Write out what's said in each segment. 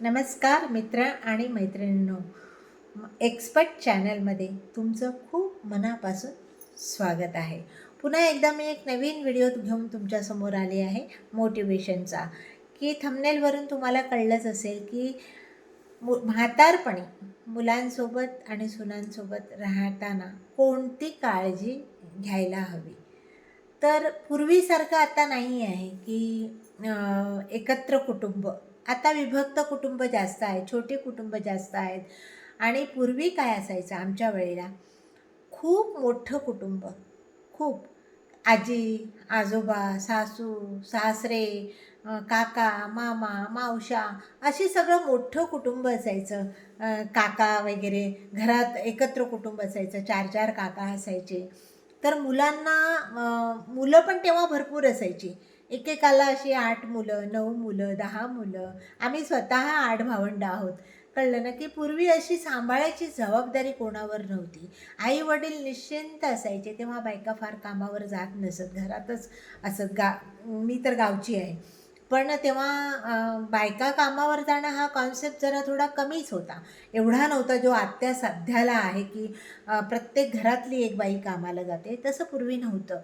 नमस्कार मित्र आणि मैत्रिणींनो. एक्सपर्ट चॅनलमध्ये तुमचं खूप मनापासून स्वागत आहे. पुन्हा एकदा मी एक नवीन व्हिडिओ घेऊन तुमच्यासमोर आले आहे मोटिवेशनचा की थंबनेलवरून तुम्हाला कळलंच असेल की मु म्हातारपणी मुलांसोबत आणि सुनांसोबत राहताना कोणती काळजी घ्यायला हवी? तर पूर्वीसारखं आता नाही आहे की एकत्र कुटुंब आता विभक्त कुटुंब जास्त आहे छोटे कुटुंब जास्त आहेत. आणि पूर्वी काय असायचं आमच्या वेळेला? खूप मोठं कुटुंब. खूप. आजी आजोबा सासू सासरे काका मामा मावशा अशी सगळं मोठं कुटुंब असायचं. काका वगैरे घरात एकत्र कुटुंब असायचं चार चार काका असायचे. तर मुलांना मुलं पण तेव्हा भरपूर असायची. एकेकाला अशी आठ मुलं नऊ मुलं दहा मुलं आम्ही स्वतः आठ भावंड आहोत. कळलं ना की पूर्वी अशी सांभाळायची जबाबदारी कोणावर नव्हती. आई वडील निश्चिंत असायचे तेव्हा बायका फार कामावर जात नसत घरातच असत. गा मी तर गावची आहे. पण तेव्हा बायका कामावर जाणं हा कॉन्सेप्ट जरा थोडा कमीच होता. एवढा नव्हता जो आत्या सध्याला आहे की प्रत्येक घरातली एक बाई कामाला जाते. तसं पूर्वी नव्हतं.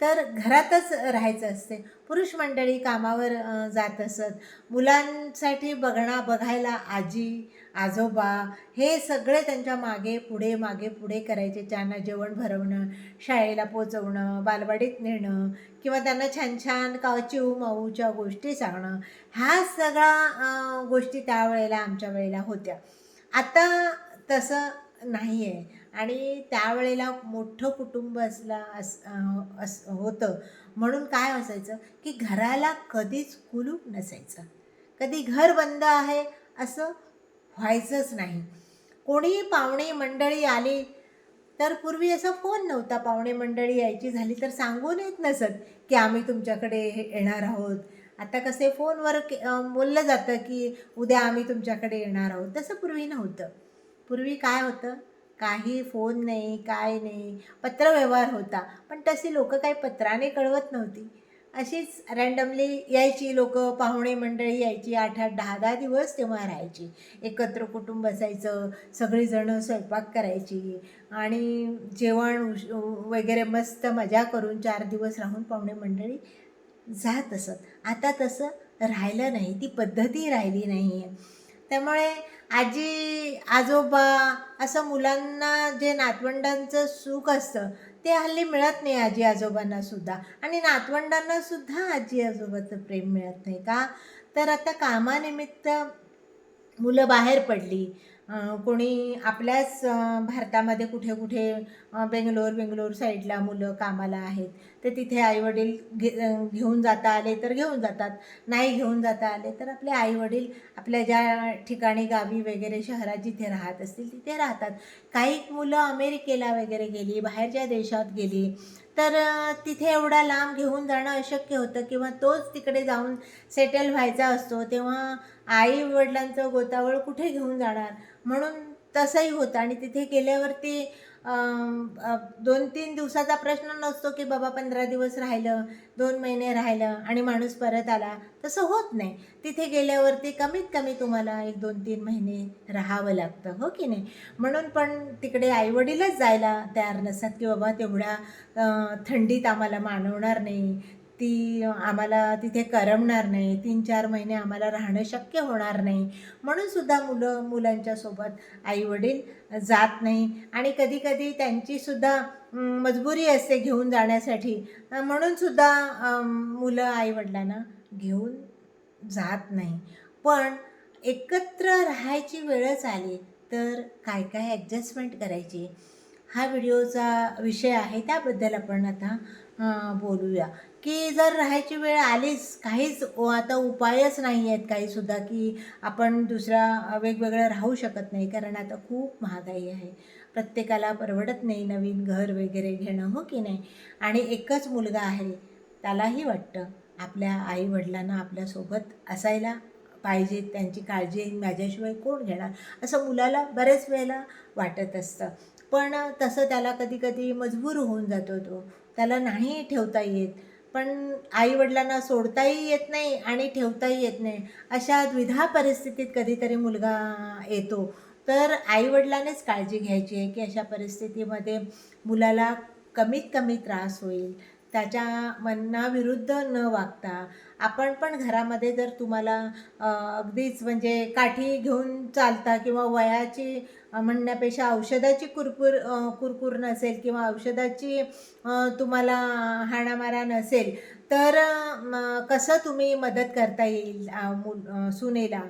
तर घरातच राहायचं असते. पुरुष मंडळी कामावर जात असत. मुलांसाठी बघणा बघायला आजी आजोबा हे सगळे त्यांच्या मागे पुढे मागे पुढे करायचे. त्यांना जेवण भरवणं शाळेला पोचवणं बालवाडीत नेणं किंवा त्यांना छान छान का चिऊ माऊच्या गोष्टी सांगणं. ह्या सगळ्या गोष्टी त्यावेळेला आमच्या वेळेला होत्या. आता तसं नाही आहे आणि त्यावेळेला मोठं कुटुंब असला अस अस होतं. म्हणून काय असायचं की घराला कधीच कुलूप नसायचं. कधी घर बंद आहे असं व्हायचंच नाही. कोणी पाहुणे मंडळी आली तर पूर्वी असा फोन नव्हता. पाहुणे मंडळी यायची झाली तर सांगून येत नसत की आम्ही तुमच्याकडे हे येणार आहोत. आता कसे फोनवर के- बोललं जातं की उद्या आम्ही तुमच्याकडे येणार आहोत. तसं पूर्वी नव्हतं. पूर्वी काय होतं? काही फोन नाही काय नाही पत्रव्यवहार होता. पण तशी लोकं काही पत्राने कळवत नव्हती. अशीच रँडमली यायची लोक पाहुणे मंडळी यायची आठ आठ दहा दहा दिवस तेव्हा राहायची. एकत्र कुटुंब असायचं सगळीजणं स्वयंपाक करायची आणि जेवण उश- वगैरे मस्त मजा करून चार दिवस राहून पाहुणे मंडळी जात असत. आता तसं राहिलं नाही ती पद्धती राहिली नाही आहे त्यामुळे आजी आजोबा असं मुलांना जे नातवंडांचं सुख असतं ते हल्ली मिळत नाही आजी आजोबांना सुद्धा. आणि नातवंडांना सुद्धा आजी आजोबाचं प्रेम मिळत नाही का? तर आता कामानिमित्त मुलं बाहेर पडली कोणी आपल्याच भारतामध्ये कुठे कुठे बेंगलोर बेंगलोर साईडला मुलं कामाला आहेत तर तिथे आईवडील घे घेऊन जाता आले तर घेऊन जातात नाही घेऊन जाता आले तर आपले आईवडील आपल्या ज्या ठिकाणी गावी वगैरे शहरात जिथे राहत असतील तिथे राहतात. काही मुलं अमेरिकेला वगैरे गेली बाहेरच्या देशात गेली तर तिथे एवढा लांब घेऊन जाणं अशक्य होतं किंवा तोच तिकडे जाऊन सेटल व्हायचा असतो तेव्हा आई वडिलांचं गोतावळ कुठे घेऊन जाणार? म्हणून तसंही होतं. आणि तिथे गेल्यावरती दोन तीन दिवसाचा प्रश्न नसतो की बाबा पंधरा दिवस राहिलं दोन महिने राहिलं आणि माणूस परत आला. तसं होत नाही. तिथे गेल्यावरती कमीत कमी तुम्हाला एक दोन तीन महिने राहावं लागतं. हो की नाही? म्हणून पण तिकडे आईवडीलच जायला तयार नसतात की बाबा तेवढ्या थंडीत आम्हाला मानवणार नाही. ती आम्हाला तिथे करमणार नाही. तीन चार महिने आम्हाला राहणं शक्य होणार नाही. म्हणूनसुद्धा मुलं मुलांच्या सोबत आईवडील जात नाही. आणि कधीकधी त्यांचीसुद्धा मजबुरी असते घेऊन जाण्यासाठी. म्हणूनसुद्धा मुलं आईवडिलांना घेऊन जात नाही. पण एकत्र राहायची वेळच आली तर काय काय ॲडजस्टमेंट करायची? हा व्हिडिओचा विषय आहे. त्याबद्दल आपण आता बोलूया. की जर राहायची वेळ आलीच काहीच आता उपायच नाही आहेत काहीसुद्धा की आपण दुसऱ्या वेगवेगळं राहू शकत नाही. कारण आता खूप महागाई आहे. प्रत्येकाला परवडत नाही नवीन घर वगैरे घेणं हो की नाही? आणि एकच मुलगा आहे त्यालाही वाटतं आपल्या आईवडिलांना आपल्यासोबत असायला पाहिजे त्यांची काळजी माझ्याशिवाय कोण घेणार? असं मुलाला बऱ्याच वेळेला वाटत असतं. पण तसं त्याला कधी कधी मजबूर होऊन जातो तो. त्याला नाही ठेवता येत. पण आईवडिलांना सोडताही येत नाही आणि ठेवताही येत नाही. अशा द्विधा परिस्थितीत कधीतरी मुलगा येतो. तर आईवडिलांनीच काळजी घ्यायची आहे की अशा परिस्थितीमध्ये मुलाला कमीत कमी त्रास होईल. त्याच्या मनाविरुद्ध न वागता आपण पण घरामध्ये जर तुम्हाला अगदीच म्हणजे काठी घेऊन चालता किंवा वयाची म्हणण्यापेक्षा औषधाची कुरकुर कुरकुर नसेल किंवा औषधाची तुम्हाला हाणामारा नसेल तर कसं तुम्ही मदत करता येईल मुल सुनेला?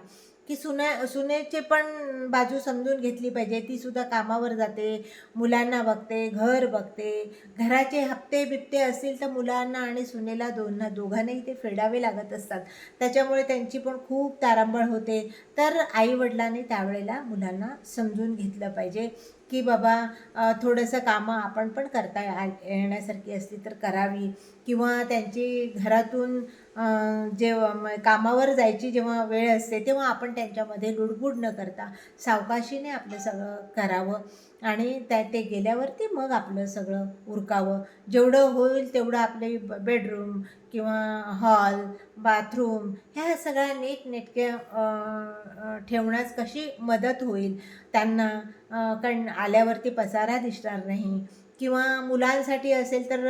की सुने सुनेची पण बाजू समजून घेतली पाहिजे. ती सुद्धा कामावर जाते मुलांना बघते घर बघते. घराचे हप्ते बिप्ते असतील तर मुलांना आणि सुनेला दोन दोघांनाही ते फेडावे लागत असतात. त्याच्यामुळे त्यांची पण खूप तारांबळ होते. तर आईवडिलांनी त्यावेळेला मुलांना समजून घेतलं पाहिजे. की बाबा थोडंसं कामं आपण पण करता येण्यासारखी असली तर करावी. किंवा त्यांची घरातून जेव्हा कामावर जायची जेव्हा वेळ असते तेव्हा आपण त्यांच्यामध्ये लुडबुड न करता सावकाशीने आपलं सगळं करावं. आणि त्या ते गेल्यावरती मग आपलं सगळं उरकावं. जेवढं होईल तेवढं आपले बेडरूम किंवा हॉल बाथरूम ह्या सगळ्या नीटनेटक्या ठेवण्यास कशी मदत होईल? त्यांना कारण आल्यावरती पसारा दिसणार नाही किंवा मुलांसाठी असेल तर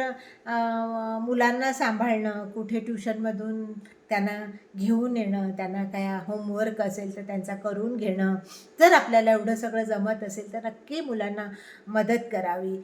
मुलांना सांभाळणं कुठे ट्युशनमधून त्यांना घेऊन येणं त्यांना काय होमवर्क असेल तर त्यांचा करून घेणं. जर आपल्याला एवढं सगळं जमत असेल तर नक्की मुलांना मदत करावी.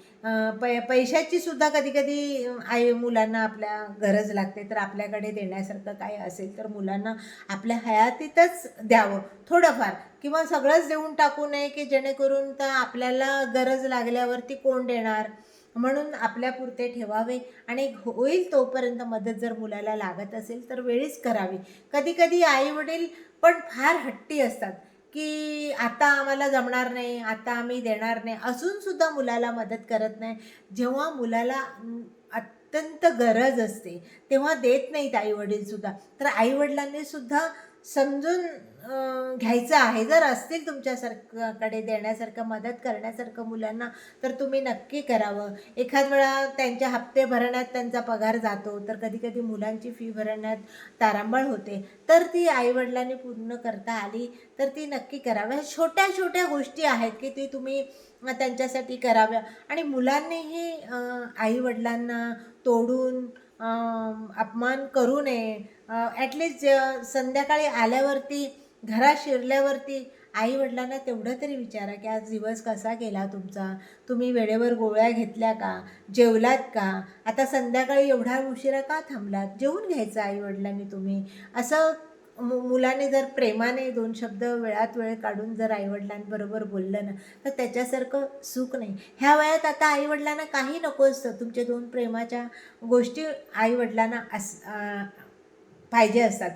पै पैशाची सुद्धा कधी कधी आई मुलांना आपल्या गरज लागते तर आपल्याकडे देण्यासारखं काय असेल तर मुलांना आपल्या हयातीतच द्यावं थोडंफार. किंवा सगळंच देऊन टाकू नये की जेणेकरून तर आपल्याला गरज लागल्यावरती कोण देणार? म्हणून आपल्यापुरते ठेवावे आणि होईल तोपर्यंत मदत जर मुलाला लागत असेल तर वेळीच करावी. कधीकधी आईवडील पण फार हट्टी असतात की आता आम्हाला जमणार नाही आता आम्ही देणार नाही. असूनसुद्धा मुलाला मदत करत नाही. जेव्हा मुलाला अत्यंत गरज असते तेव्हा देत नाहीत आईवडीलसुद्धा तर आईवडिलांनीसुद्धा समजून घ्यायचं आहे. जर असतील तुमच्यासारखंकडे देण्यासारखं मदत करण्यासारखं मुलांना तर तुम्ही नक्की करावं. एखाद वेळा त्यांच्या हप्ते भरण्यात त्यांचा पगार जातो तर कधी कधी मुलांची फी भरण्यात तारांबळ होते. तर ती आईवडिलांनी पूर्ण करता आली तर ती नक्की कराव्या छोट्या छोट्या गोष्टी आहेत की ती तुम्ही त्यांच्यासाठी कराव्या. आणि मुलांनीही आईवडिलांना तोडून अपमान करू नये. ॲटलिस्ट संध्याकाळी आल्यावरती घरात शिरल्यावरती आईवडिलांना तेवढं तरी विचारा की आज दिवस कसा गेला तुमचा? तुम्ही वेळेवर गोळ्या घेतल्या का? जेवलात का? आता संध्याकाळी एवढा उशिरा का थांबलात? जेवून घ्यायचं आईवडिलांनी तुम्ही. असं मु मुलाने जर प्रेमाने दोन शब्द वेळात वेळ काढून जर आईवडिलांबरोबर बोललं ना तर त्याच्यासारखं सुख नाही. ह्या वयात आता आईवडिलांना काही नको असतं. तुमच्या दोन प्रेमाच्या गोष्टी आईवडिलांना अस पाहिजे असतात.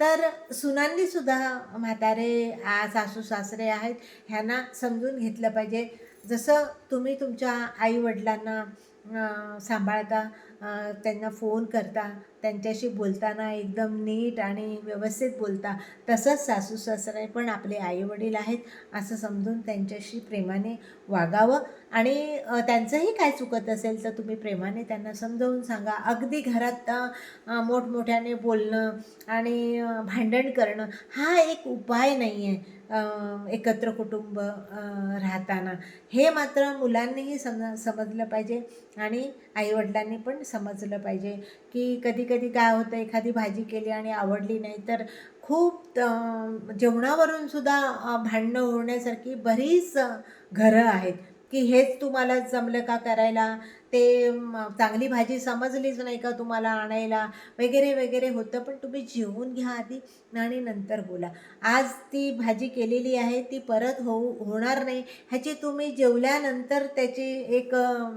तर सुनांनीसुद्धा म्हातारे आ सासू सासरे आहेत ह्यांना समजून घेतलं पाहिजे. जसं तुम्ही तुमच्या आईवडिलांना सांभाळता त्यांना फोन करता त्यांच्याशी बोलताना एकदम नीट आणि व्यवस्थित बोलता. तसंच सासू सासरे पण आपले आईवडील आहेत असं समजून त्यांच्याशी प्रेमाने वागावं. आणि त्यांचंही काय चुकत असेल तर तुम्ही प्रेमाने त्यांना समजावून सांगा. अगदी घरात मोठमोठ्याने बोलणं आणि भांडण करणं हा एक उपाय नाही आहे एकत्र कुटुंब राहताना. हे मात्र मुलांनीही सम समजलं पाहिजे आणि आईवडिलांनी पण समजलं पाहिजे की कधी कधी काय होतं एखादी भाजी केली आणि आवडली नाही तर खूप जेवणावरून सुद्धा भांडणं होण्यासारखी बरीच घरं आहेत. की हेच तुम्हाला जमलं का करायला? ते चांगली भाजी समजलीच नाही का तुम्हाला आणायला? वगैरे वगैरे होतं पण तुम्ही जेवून घ्या आधी आणि नंतर बोला. आज ती भाजी केलेली आहे ती परत होऊ होणार नाही. ह्याची तुम्ही जेवल्यानंतर त्याची एक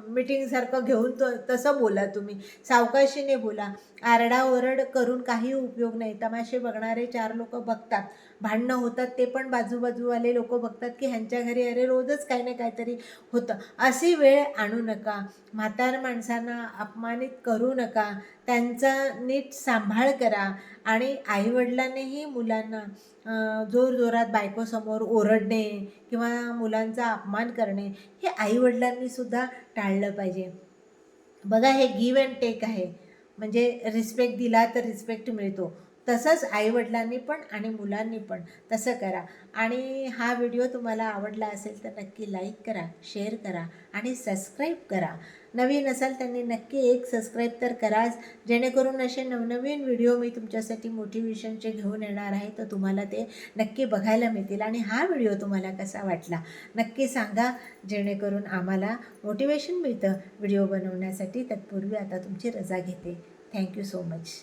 मिटिंगसारखं घेऊन त तसं बोला तुम्ही. सावकाशीने बोला. आरडाओरड करून काही उपयोग नाही. तमाशे बघणारे चार लोक बघतात. भांडणं होतात ते पण बाजूबाजूवाले लोक बघतात की ह्यांच्या घरी अरे रोजच काही ना काहीतरी होतं. अशी वेळ आणू नका. म्हातार माणसांना अपमानित करू नका. त्यांचा नीट सांभाळ करा आणि आईवडिलांनीही मुलांना जोरजोरात बायकोसमोर ओरडणे किंवा मुलांचा अपमान करणे हे आईवडिलांनीसुद्धा टाळलं पाहिजे. बघा हे गिव अँड टेक आहे. म्हणजे रिस्पेक्ट दिला तर रिस्पेक्ट मिळतो. तसंच आईवडिलांनी पण आणि मुलांनी पण तसं करा. आणि हा व्हिडिओ तुम्हाला आवडला असेल तर नक्की लाईक करा शेअर करा आणि सबस्क्राईब करा. नवीन असाल त्यांनी नक्की एक सबस्क्राईब तर कराच. जेणेकरून असे नवनवीन व्हिडिओ मी तुमच्यासाठी मोटिवेशनचे घेऊन येणार आहे तर तुम्हाला ते नक्की बघायला मिळतील आणि हा व्हिडिओ तुम्हाला कसा वाटला नक्की सांगा. जेणेकरून आम्हाला मोटिवेशन मिळतं व्हिडिओ बनवण्यासाठी. तत्पूर्वी आता तुमची रजा घेते. Thank you so much.